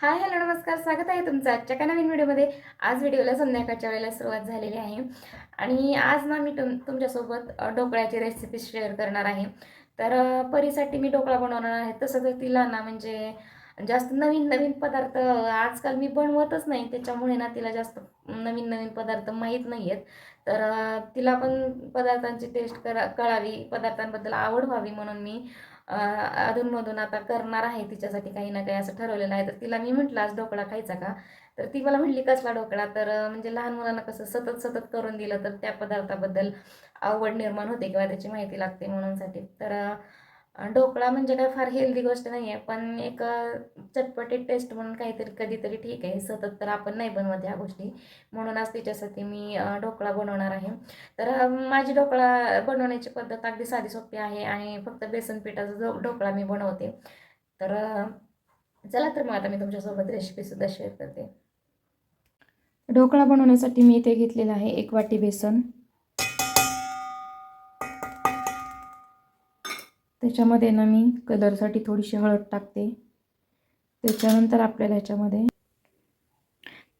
Hi hello नमस्कार. स्वागत आहे तुमचं आजच्या का नवीन व्हिडिओमध्ये. आज व्हिडिओला संध्याकाळच्या वेळेला सुरुवात झालेली आहे. आणि आज ना मी तुम तुमच्यासोबत ढोकळ्याची रेसिपी शेअर करणार आहे. तर परीसाठी मी ढोकळा बनवणार आहे. तसं तर तिला ना म्हणजे जास्त नवीन नवीन पदार्थ आजकाल मी बनवतच नाही. त्याच्यामुळे ना तिला जास्त नवीन नवीन पदार्थ माहीत नाही आहेत तर तिला पण पदार्थांची टेस्ट करा कळावी. पदार्थांबद्दल आवड व्हावी म्हणून मी अधूनमधून आता करणार आहे तिच्यासाठी काही ना काही असं ठरवलेलं आहे. तर तिला मी म्हटलं आज ढोकळा खायचा का? तर ती मला म्हटली कसला ढोकळा? तर म्हणजे लहान मुलांना कसं सतत सतत करून दिलं तर त्या पदार्थाबद्दल आवड निर्माण होते किंवा त्याची माहिती लागते म्हणूनसाठी. तर ढोकळा म्हणजे काय फार हेल्दी गोष्ट नाही आहे पण एक चटपटीत टेस्ट म्हणून काहीतरी कधीतरी ठीक आहे. सतत तर आपण नाही बनवत ह्या गोष्टी. म्हणूनच तिच्यासाठी मी ढोकळा बनवणार आहे. तर माझी ढोकळा बनवण्याची पद्धत अगदी साधी सोपी आहे आणि फक्त बेसन पिठाचा जो ढोकळा मी बनवते. तर चला तर मग आता मी तुमच्यासोबत रेसिपीसुद्धा शेअर करते. ढोकळा बनवण्यासाठी मी इथे घेतलेला आहे एक वाटी बेसन. त्याच्यामध्ये ना मी कलरसाठी थोडीशी हळद टाकते. त्याच्यानंतर आपल्याला ह्याच्यामध्ये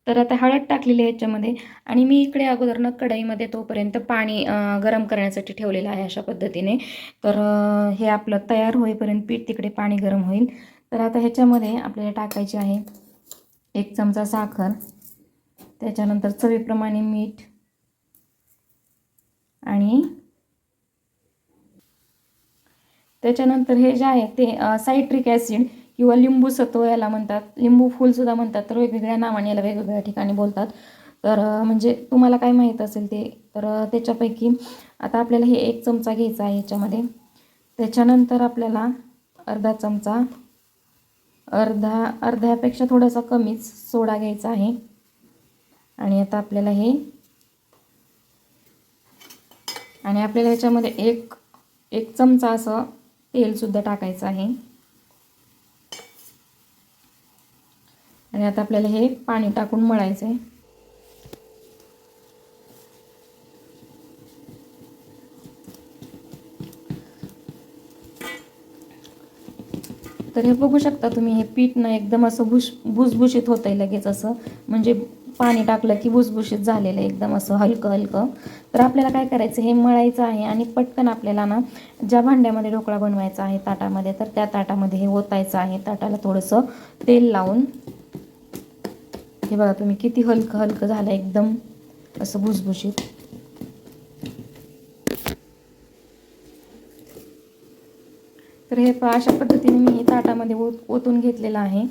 तर आता हळद टाकलेली आहे ह्याच्यामध्ये. आणि मी इकडे अगोदर ना कढईमध्ये तोपर्यंत पाणी गरम करण्यासाठी ठेवलेलं आहे अशा पद्धतीने. तर हे आपलं तयार होईपर्यंत पीठ तिकडे पाणी गरम होईल. तर आता ह्याच्यामध्ये आपल्याला टाकायचे आहे एक चमचा साखर त्याच्यानंतर चवीप्रमाणे मीठ आणि त्याच्यानंतर हे जे आहे ते सायट्रिक ॲसिड किंवा लिंबू सत्व याला म्हणतात. लिंबू फूलसुद्धा म्हणतात तर वेगवेगळ्या नावाने याला वेगवेगळ्या ठिकाणी बोलतात. तर म्हणजे तुम्हाला काय माहीत असेल ते तर त्याच्यापैकी आता आपल्याला हे एक चमचा घ्यायचा आहे याच्यामध्ये. त्याच्यानंतर आपल्याला अर्धा चमचा अर्धा अर्ध्यापेक्षा थोडासा कमीच सोडा घ्यायचा आहे. आणि आता आपल्याला हे आणि आपल्याला ह्याच्यामध्ये एक एक चमचा असं तेलसुद्धा टाकायचं आहे. आणि आता आपल्याला हे पाणी टाकून मळायचं आहे. तर हे बघू शकता तुम्ही हे पीठ ना एकदम असं भुश भुसभुशीत होतं आहे लगेच असं. म्हणजे पाणी टाकलं की भुसभुशीत झालेलं आहे एकदम असं हलकं हलकं. तर आपल्याला काय करायचं? हे मळायचं आहे आणि पटकन आपल्याला ना ज्या भांड्यामध्ये ढोकळा बनवायचा आहे ताटामध्ये तर त्या ताटामध्ये हे ओतायचं आहे. ताटाला थोडंसं तेल लावून. हे बघा तुम्ही किती हलकं हलकं झालं एकदम असं भुसभुशीत. तर हे प- अशा पद्धतीने मी हे ताटामध्ये ओत ओतून घेतलेलं आहे.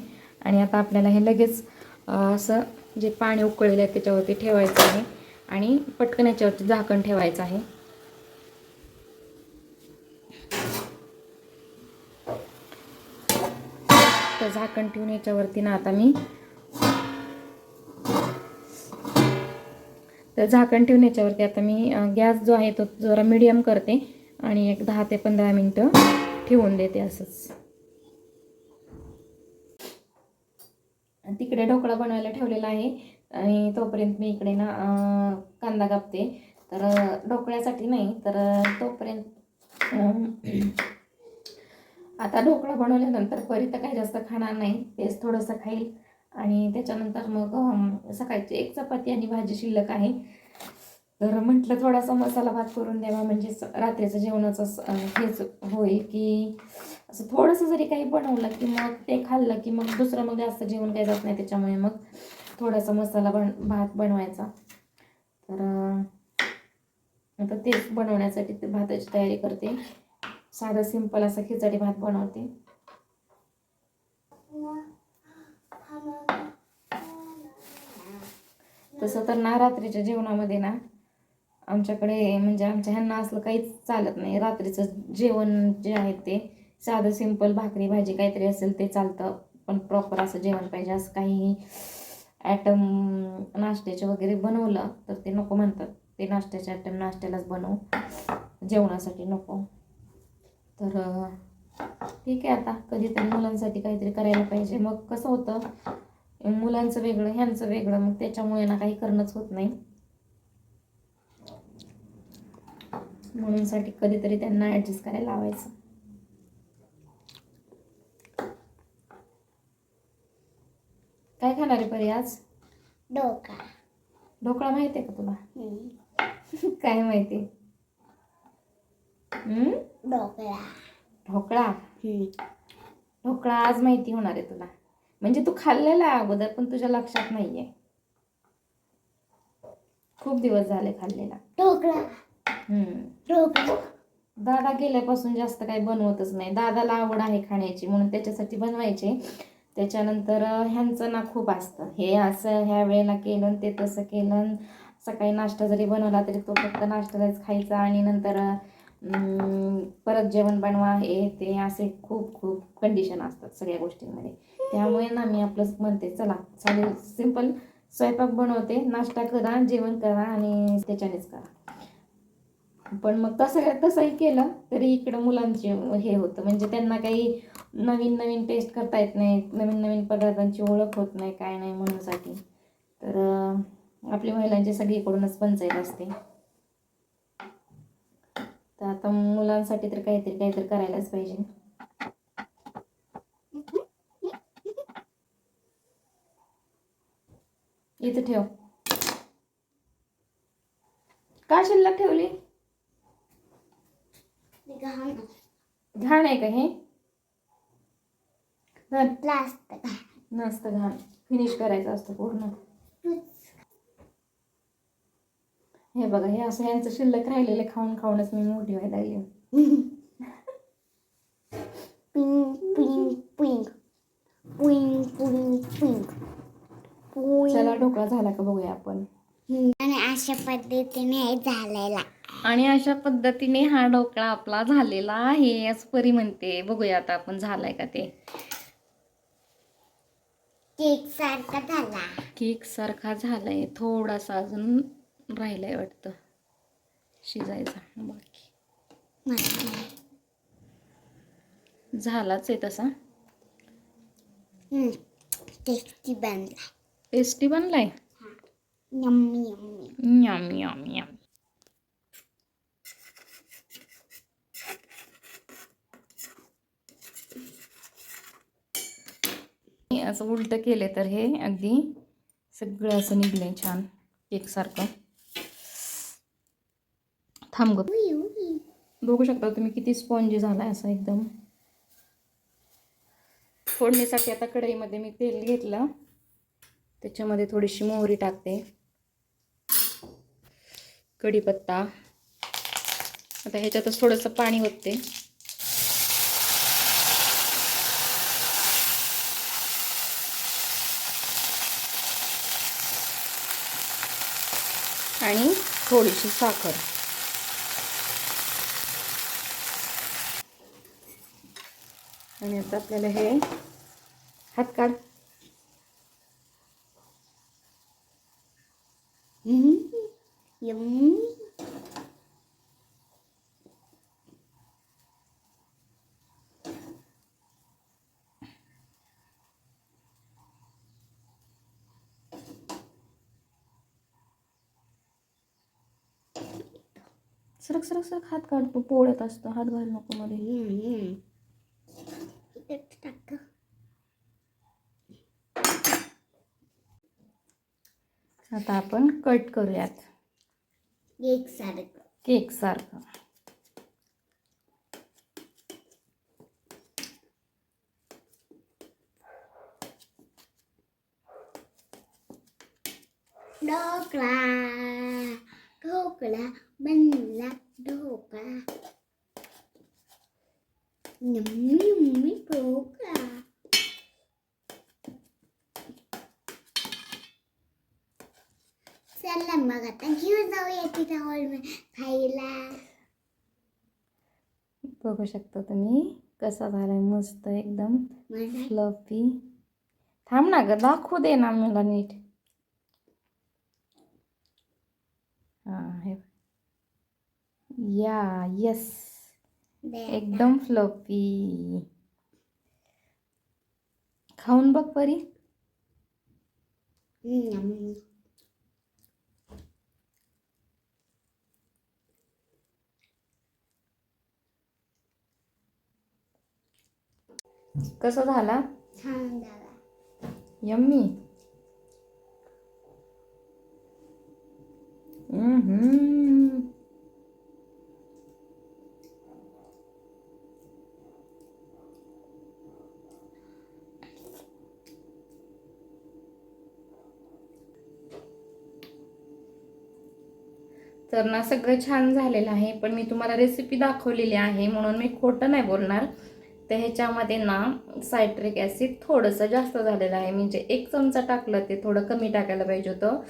आणि आता आपल्याला हे लगेच असं जे पाणी उकळलेलं आहे त्याच्यावरती ठेवायचं आहे आणि पटकन याच्यावरती झाकण ठेवायचं आहे. तर झाकण ठेवून याच्यावरती ना आता मी तर झाकण ठेवून याच्यावरती आता मी गॅस जो आहे तो जरा मीडियम करते आणि एक दहा ते पंधरा मिनटं ठेवून देते असंच. तिकडे ढोकळा बनवायला ठेवलेला आहे. आणि तोपर्यंत मी इकडे ना कांदा कापते. तर ढोकळ्यासाठी नाही तर तोपर्यंत आता ढोकळा बनवल्यानंतर परी तर काही जास्त खाणार नाही. तेच थोडंसं खाईल. आणि त्याच्यानंतर मग सकाळची एक चपाती आणि भाजी शिल्लक आहे. तर म्हटलं थोडासा मसाला भात करून द्यावा. म्हणजे रात्रीचं जेवणाचं हेच होईल की असं थोडंसं जरी काही बनवलं की मग ते खाल्लं की मग दुसरं मग जास्त जेवण काही जात नाही त्याच्यामुळे मग थोडासा मसाला बन भात बनवायचा. तर आता तेच बनवण्यासाठी ते भाताची तयारी करते. साधं सिंपल असा खिचडी भात बनवते. तसं तर ना रात्रीच्या जेवणामध्ये ना आमच्याकडे म्हणजे आमच्या ह्यांना असलं काहीच चालत नाही. रात्रीचं जेवण जे आहे ते साधं सिंपल भाकरी भाजी काहीतरी असेल ते चालतं. पण प्रॉपर असं जेवण पाहिजे. असं काही ॲटम नाश्त्याचे वगैरे बनवलं तर ते नको म्हणतात. ते नाश्त्याचे ॲटम नाश्त्यालाच बनव. जेवणासाठी नको. तर ठीक आहे आता. कधीतरी मुलांसाठी काहीतरी करायला पाहिजे. मग कसं होतं? मुलांचं वेगळं ह्यांचं वेगळं. मग त्याच्यामुळे ना काही करणंच होत नाही. म्हणूनसाठी कधीतरी त्यांना ॲडजस्ट करायला लावायचं. काय खाणार आहे परी आज? डोका. ढोकळा माहिती आहे का तुला. काय माहिती? हम्म? ढोकळा. ढोकळा आज माहिती होणार आहे तुला. म्हणजे तू खाल्लेला अगोदर पण तुझ्या लक्षात नाहीये. खूप दिवस झाले खाल्लेला. ढोकळा. हम्म. ढोकळा. दादा गेल्यापासून जास्त काही बनवतच नाही. दादाला आवड आहे खाण्याची म्हणून त्याच्यासाठी बनवायचे. त्याच्यानंतर ह्यांचं ना खूप असतं. हे असं ह्या वेळेला केलं आणि ते तसं केलं. आणि सकाळी नाश्ता जरी बनवला तरी तो फक्त नाश्त्यालाच खायचा आणि नंतर परत जेवण बनवा हे ते असे खूप खूप कंडिशन असतात सगळ्या गोष्टींमध्ये. त्यामुळे ना मी आपलंच म्हणते चला चालेल सिंपल स्वयंपाक बनवते नाश्ता करा जेवण करा आणि त्याच्यानेच करा. पण मग तसं तसंही केलं तरी इकडं मुलांचे हे होतं. म्हणजे त्यांना काही नवीन नवीन टेस्ट करता येत नाही नवीन नवीन पदार्थांची ओळख होत नाही काय नाही म्हणूनसाठी तर आपली महिलांची सगळीकडूनच पंचायत असते. तर आता मुलांसाठी तर काहीतरी काहीतरी करायलाच पाहिजे. इथं ठेव. का शिल्लक ठेवली घाण घाण आहे का हे? नसतं घाण फिनिश करायचं असतं पूर्ण. हे बघा हे असं यांचं शिल्लक राहिलेले खाऊन खाऊनच मी मोठी व्हायला लागली ping ping ping. Ping ping ping. चला ढोकळा झाला का बघूया आपण. आणि अशा पद्धतीने झालेला आणि अशा पद्धतीने हा ढोकळा आपला झालेला आहे. असं परी म्हणते बघूया आता आपण झालाय का ते. केक सारखा झाला. केक सारखा झालाय. थोडासा अजून राहिलाय वाटतं. शिजायचा बाकी. झालाच आहे तसा. टेस्टी बनला. टेस्टी बनलाय? Yummy yummy yum yum yum हे असं उलट केले तर हे अगदी सगळं असं निघले छान केकसारखं थांब ग. बघू शकता तुम्ही किती स्पॉन्जी झालाय असं एकदम. फोडणीसाठी आता कढईमध्ये मी तेल घेतलं. त्याच्यामध्ये थोडीशी मोहरी टाकते. कढीपत्ता. आता ह्याच्यातच थोडंसं पाणी ओतते आणि थोडीशी साखर. आणि आता आपल्याला हे हात काढ. यम्मी. सरक सरक सरक हात काढतो पोळत असतो. हात घाल नको मध्ये. आता आपण कट करूयात. केक सारखं. केक सारखं. ढोकळा ढोकळा बनला ढोकळा यम्मी यम्मी ढोकळा चला मग आता घेऊन जाऊया तिथे हॉलमध्ये खायला बघू शकता तुम्ही कसा झालाय मस्त एकदम फ्लफी थांब ना ग दाखवू दे ना मला नीट. या यस एकदम फ्लफी खाऊन बघ परी. कस झाला? यम्मी. हम्म. तर ना सगळं छान झालेलं आहे पण मी तुम्हाला रेसिपी दाखवलेली आहे म्हणून मी खोटं नाही बोलणार. तर ह्याच्यामध्ये ना सायट्रिक ॲसिड थोडंसं जास्त झालेलं आहे. म्हणजे एक चमचा टाकलं ते थोडं कमी टाकायला पाहिजे होतं.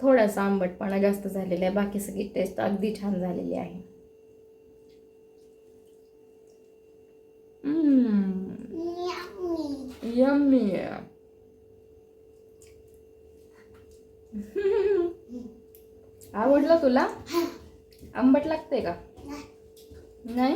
थोडासा आंबटपणा जास्त झालेला आहे. बाकी सगळी टेस्ट अगदी छान झालेली आहे. यम्मी तुला? आंबट लागते का? नाही?